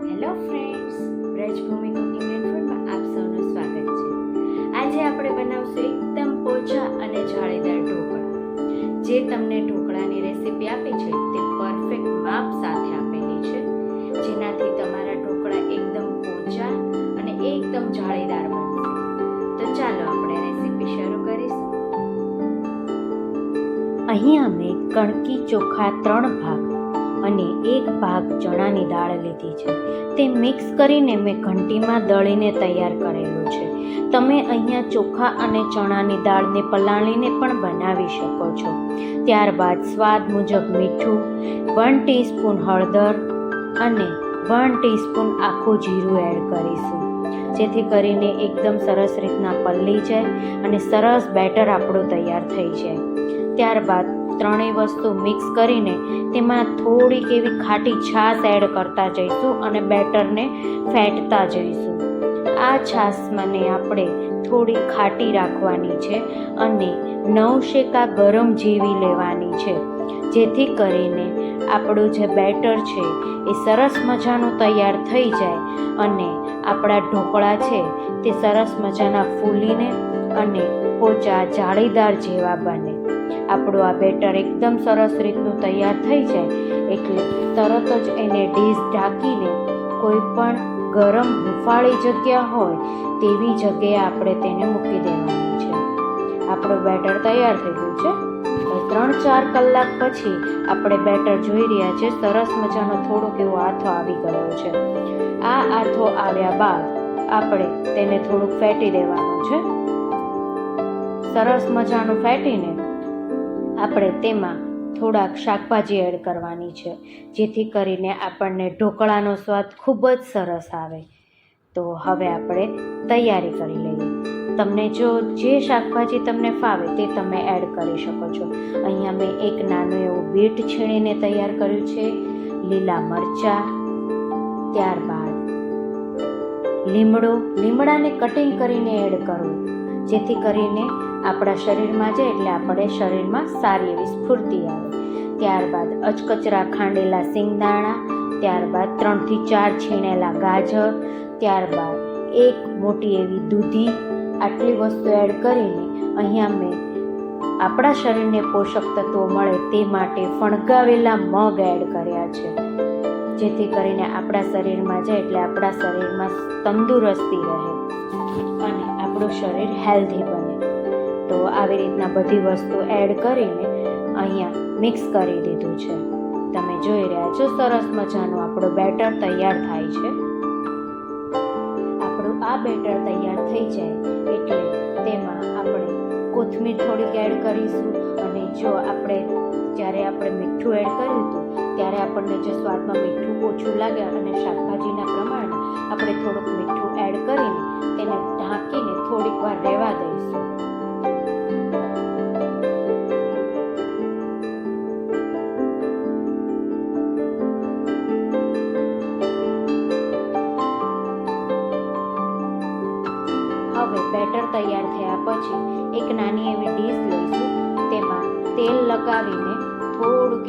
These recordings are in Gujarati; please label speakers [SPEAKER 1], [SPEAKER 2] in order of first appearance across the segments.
[SPEAKER 1] Hello friends Brajbhumi cooking and ફૂડમાં આપ સૌનું સ્વાગત છે. આજે આપણે બનાવશું એકદમ પોચા અને જાળીદાર ઢોકળા. જે તમને ઢોકળાની રેસીપી આપી છે, તે પરફેક્ટ માપ સાથે આપેલી છે. જેનાથી તમારા ઢોકળા એકદમ પોચા અને એકદમ જાળીદાર બનશે. તો ચાલો આપણે રેસીપી શરૂ કરીશું. અહીંયા અમે કણકી ચોખા ત્રણ ભાગ અને એક ભાગ ચણાની દાળ લીધી છે. તે મિક્સ કરીને મેં ઘંટીમાં દળીને તૈયાર કરેલું છે. તમે અહીંયા ચોખા અને ચણાની દાળને પલાળીને પણ બનાવી શકો છો. ત્યારબાદ સ્વાદ મુજબ મીઠું વન ટીસ્પૂન હળદર અને વન ટીસ્પૂન આખું જીરું એડ કરીશું. જેથી કરીને એકદમ સરસ રીતના પલળી જાય અને સરસ બેટર આપણું તૈયાર થઈ જાય. ત્યારબાદ ત્રણેય વસ્તુ મિક્સ કરીને તેમાં થોડીક એવી ખાટી છાશ એડ કરતા જઈશું અને બેટરને ફેંટતા જઈશું. આ છાશ મને આપણે થોડી ખાટી રાખવાની છે અને નવશેકા ગરમ જેવી લેવાની છે. જેથી કરીને આપણું જે બેટર છે એ સરસ મજાનું તૈયાર થઈ જાય અને આપણા ઢોકળા છે તે સરસ મજાના ફૂલીને અને પોચા જાળીદાર જેવા બને. આપણું આ બેટર એકદમ સરસ રીતનું તૈયાર થઈ જાય. એટલે તરત જ એને ડીશ ઢાંકીને કોઈ પણ ગરમ હુંફાળી જગ્યા હોય તેવી જગ્યાએ આપણે તેને મૂકી દેવાનું છે. આપણું બેટર તૈયાર થઈ ગયું છે. ત્રણ ચાર કલાક પછી આપણે બેટર જોઈ રહ્યા છે. સરસ મજાનો થોડોક એવો આથો આવી ગયો છે. આ આથો આવ્યા બાદ આપણે તેને થોડુંક ફેટી દેવાનું છે. સરસ મજાનું ફેટીને આપણે તેમાં થોડાક શાકભાજી એડ કરવાની છે, જેથી કરીને આપણને ઢોકળાનો સ્વાદ ખૂબ જ સરસ આવે. તો હવે આપણે તૈયારી કરી લઈએ. તમને જો જે શાકભાજી તમને ફાવે તે તમે એડ કરી શકો છો. અહીંયા મેં એક નાનું એવું બીટ છીણીને તૈયાર કર્યું છે. લીલા મરચાં, ત્યારબાદ લીમડો, લીમડાને કટિંગ કરીને એડ કરવું જેથી કરીને આપણા શરીરમાં જાય એટલે આપણે શરીરમાં સારી એવી સ્ફૂર્તિ આવે. ત્યારબાદ અચકચરા ખાંડેલા સિંગદાણા, ત્યારબાદ ત્રણથી ચાર છીણેલા ગાજર, ત્યારબાદ એક મોટી એવી દૂધી. આટલી વસ્તુ એડ કરીને અહીંયા મેં આપણા શરીરને પોષક તત્વો મળે તે માટે ફણગાવેલા મગ એડ કર્યા છે. જેથી કરીને આપણા શરીરમાં જાય એટલે આપણા શરીરમાં તંદુરસ્તી રહે અને આપણું શરીર હેલ્ધી બને. આવી રીતના બધી વસ્તુ એડ કરીને અહીંયા મિક્સ કરી દીધું છે. તમે જોઈ રહ્યા છો, સરસ મજાનું આપણું બેટર તૈયાર થાય છે. આપણું આ બેટર તૈયાર થઈ જાય એટલે તેમાં આપણે કોથમીર થોડીક એડ કરીશું અને જો આપણે, જ્યારે આપણે મીઠું એડ કર્યું હતું, ત્યારે આપણને જે સ્વાદમાં મીઠું ઓછું લાગે અને શાકભાજીના પ્રમાણે, આપણે થોડુંક મીઠું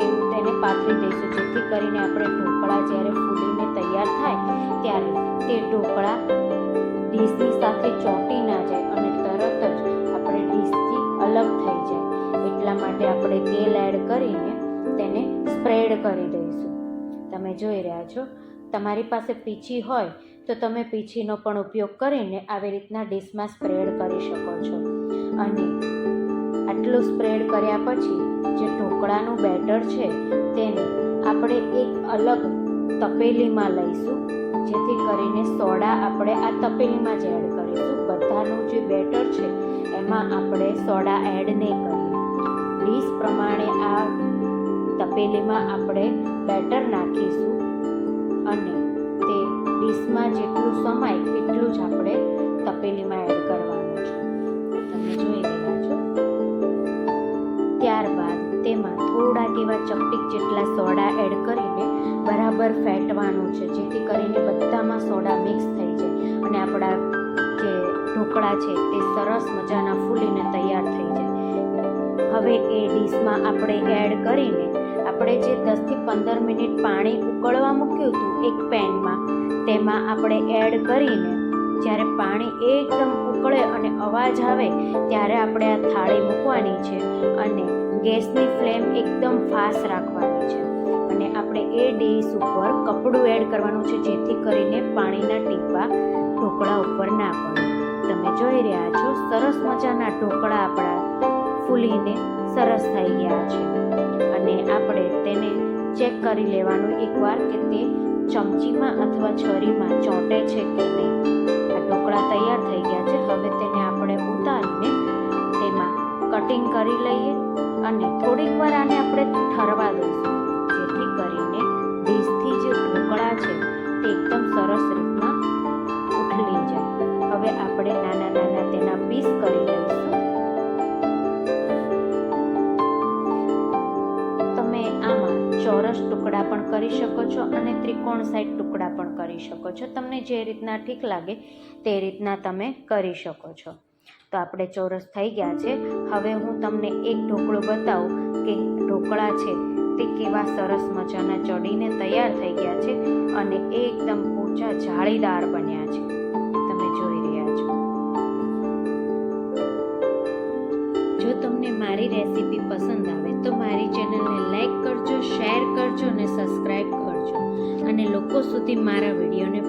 [SPEAKER 1] એવું તેને પાથરી દઈશું જેથી કરીને આપણે ઢોકળા જ્યારે ફૂલીને તૈયાર થાય ત્યારે તે ઢોકળા ડીશની સાથે ચોંટી ના જાય અને તરત જ આપણે ડીશથી અલગ થઈ જાય. એટલા માટે આપણે તેલ એડ કરીને તેને સ્પ્રેડ કરી દઈશું. તમે જોઈ રહ્યા છો, તમારી પાસે પીછી હોય તો તમે પીછીનો પણ ઉપયોગ કરીને આવી રીતના ડીશમાં સ્પ્રેડ કરી શકો છો. અને આટલું સ્પ્રેડ કર્યા પછી જે ઢોકળાનું બેટર છે તેને આપણે એક અલગ તપેલીમાં લઈશું. જેથી કરીને સોડા આપણે આ તપેલીમાં જ એડ કરીશું. બધાનું જે બેટર છે, એમાં આપણે સોડા એડ નહીં કરીએ. ડીશ પ્રમાણે આ તપેલીમાં આપણે બેટર નાખીશું અને તે ડીશમાં જેટલું સમાય એટલું જ આપણે તપેલીમાં એડ કરવાનું છે. તમે જોઈ એવા ચપટીક જેટલા સોડા એડ કરીને બરાબર ફેટવાનું છે, જેથી કરીને બધામાં સોડા મિક્સ થઈ જાય. અને આપણા જે ઢોકળા છે, તે સરસ મજાના ફૂલીને તૈયાર થઈ જાય. હવે એ ડીશમાં આપણે એડ કરીને આપણે જે દસથી પંદર મિનિટ પાણી ઉકળવા મૂક્યું હતું એક પેનમાં, તેમાં આપણે એડ કરીને જ્યારે પાણી એકદમ ઉકળે અને અવાજ આવે, ત્યારે આપણે આ થાળી મૂકવાની છે. અને ગેસની ફ્લેમ એકદમ ફાસ્ટ રાખવાની છે. અને આપણે એ ડીશ ઉપર કપડું એડ કરવાનું છે, જેથી કરીને પાણીના ટીપા ઢોકળા ઉપર ના પડે. તમે જોઈ રહ્યા છો, સરસ મજાના ઢોકળા આપણા ફૂલીને સરસ થઈ ગયા છે. અને આપણે તેને ચેક કરી લેવાનું એકવાર કે તે ચમચીમાં અથવા છરીમાં ચોંટે છે કે નહીં. આ ઢોકળા તૈયાર થઈ ગયા છે. હવે તેને આપણે ઉતારીને તેમાં કટિંગ કરી લઈએ. અને થોડીક વાર આને આપણે ઠરવા દઈશું. જેથી કરીને ભેજથી જે ઢોકળા છે, તે એકદમ સરસ રીતના ઉથલી જાય. હવે આપણે નાના નાના તેના પીસ કરી લઈશું. તમે આમાં ચોરસ ટુકડા પણ કરી શકો છો અને ત્રિકોણ સાઈડ ટુકડા પણ કરી શકો છો. તમને જે રીતના ઠીક લાગે તે રીતના તમે કરી શકો છો. તો આપણે ચોરસ થઈ ગયા છે. હવે હું તમને એક ઢોકળો બતાવું કે ઢોકળા છે તે કેવા સરસ મજાના ચડીને તૈયાર થઈ ગયા છે અને એકદમ ઊંચા જાળીદાર બન્યા છે. તમે જોઈ રહ્યા છો. જો તમને મારી રેસીપી પસંદ આવે તો મારી ચેનલને લાઈક કરજો, શેર કરજો અને સબસ્ક્રાઈબ કરજો. અને લોકો સુધી મારા વિડીયોને